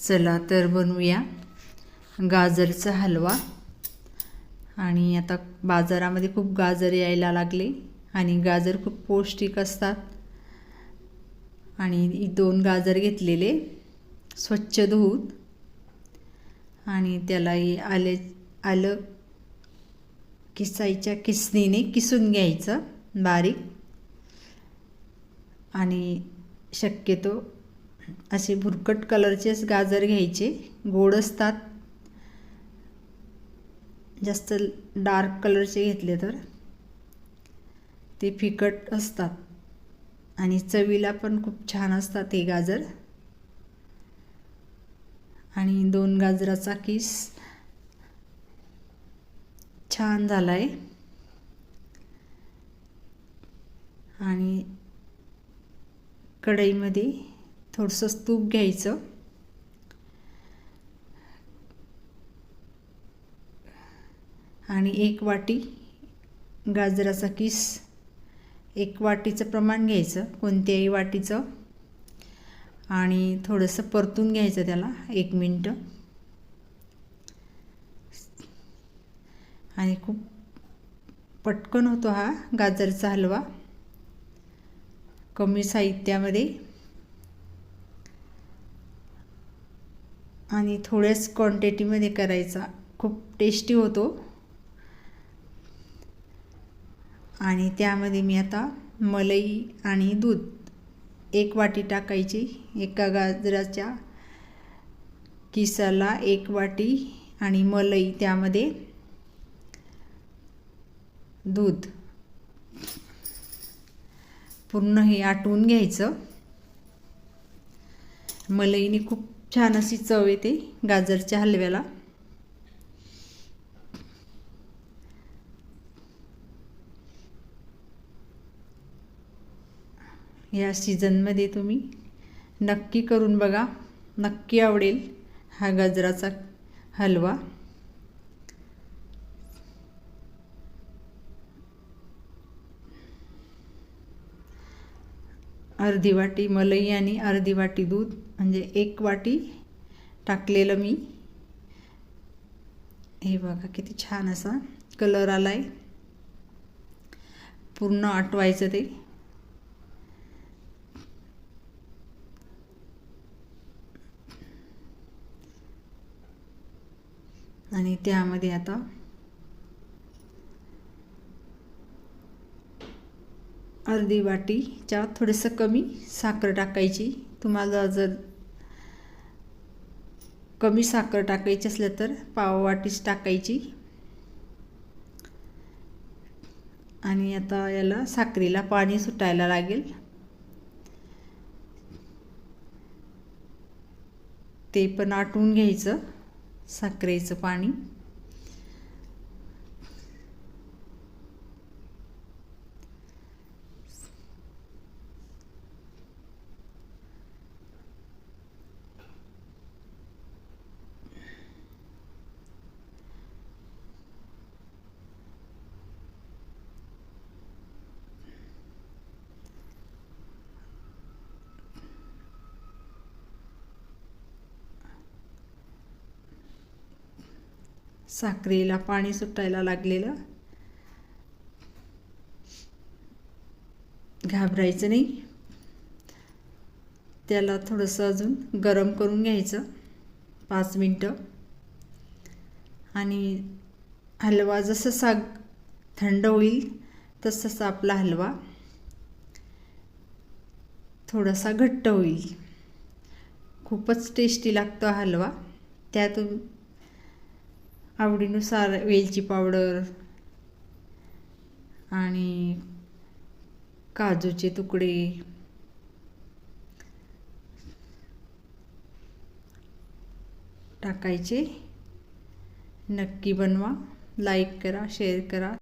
चला तर बनवूया गाजरचा हलवा. आणि आता बाजारामध्ये खूप गाजर यायला लागले आणि गाजर खूप पौष्टिक असतात. आणि दोन गाजर घेतलेले स्वच्छ धुवून आणि त्यालाही आले आलं किसायच्या किसणीने किसून घ्यायचं बारीक. आणि शक्यतो असे भुरकट कलरचेच गाजर घ्यायचे. गोड असतात. जास्त डार्क कलरचे घेतले तर. ते फिकट असतात. आणि चवीला पण खूप छान असतात हे गाजर. आणि दोन गाजराचा किस. छान झाला आहे आणि कढईमध्ये थोडंसं तूप घ्यायचं. आणि एक वाटी गाजराचा किस एक वाटीचं प्रमाण घ्यायचं कोणत्याही वाटीचं. आणि थोडंसं परतून घ्यायचं त्याला एक मिनटं. आणि खूप पटकन होतो हा गाजरचा हलवा. कमी साहित्यामध्ये आणि थोड्याच क्वांटिटीमध्ये करायचा. खूप टेस्टी होतो. आणि त्यामध्ये मी आता मलई आणि दूध एक वाटी टाकायची. एका गाजराच्या किसाला एक वाटी आणि मलई त्यामध्ये दूध. पूर्ण हे आटवून घ्यायचं. मलईने खूप छान अशी चव येते गाजरच्या हलव्याला. या सीझनमध्ये तुम्ही नक्की करून बघा. नक्की आवडेल हा गाजराचा हलवा. अर्धी वाटी मलई आणि अर्धी वाटी दूध म्हणजे एक वाटी टाकलेलं मी. हे बघा किती छान असा कलर आला आहे पूर्ण आटवायचं ते. आणि त्यामध्ये आता अर्धी वाटीच्या थोडंसं कमी साखर टाकायची. तुम्हाला जर कमी साखर टाकायची असलं तर पाव वाटीच टाकायची. आणि आता याला साखरेला पाणी सुटायला लागेल. ते पण आटवून घ्यायचं साखरेचं पाणी. साखरेला पाणी सुटायला लागलेलं. घाबरायचं नाही. त्याला थोडंसं अजून गरम करून घ्यायचं. पाच मिनटं. आणि हलवा जसं साग थंड होईल तसंच आपला हलवा थोडासा घट्ट होईल. खूपच टेस्टी लागतो हलवा. त्यातून आवडीनुसार वेलची पावडर आणि काजूचे तुकडे. टाकायचे. नक्की बनवा. लाईक करा शेअर करा.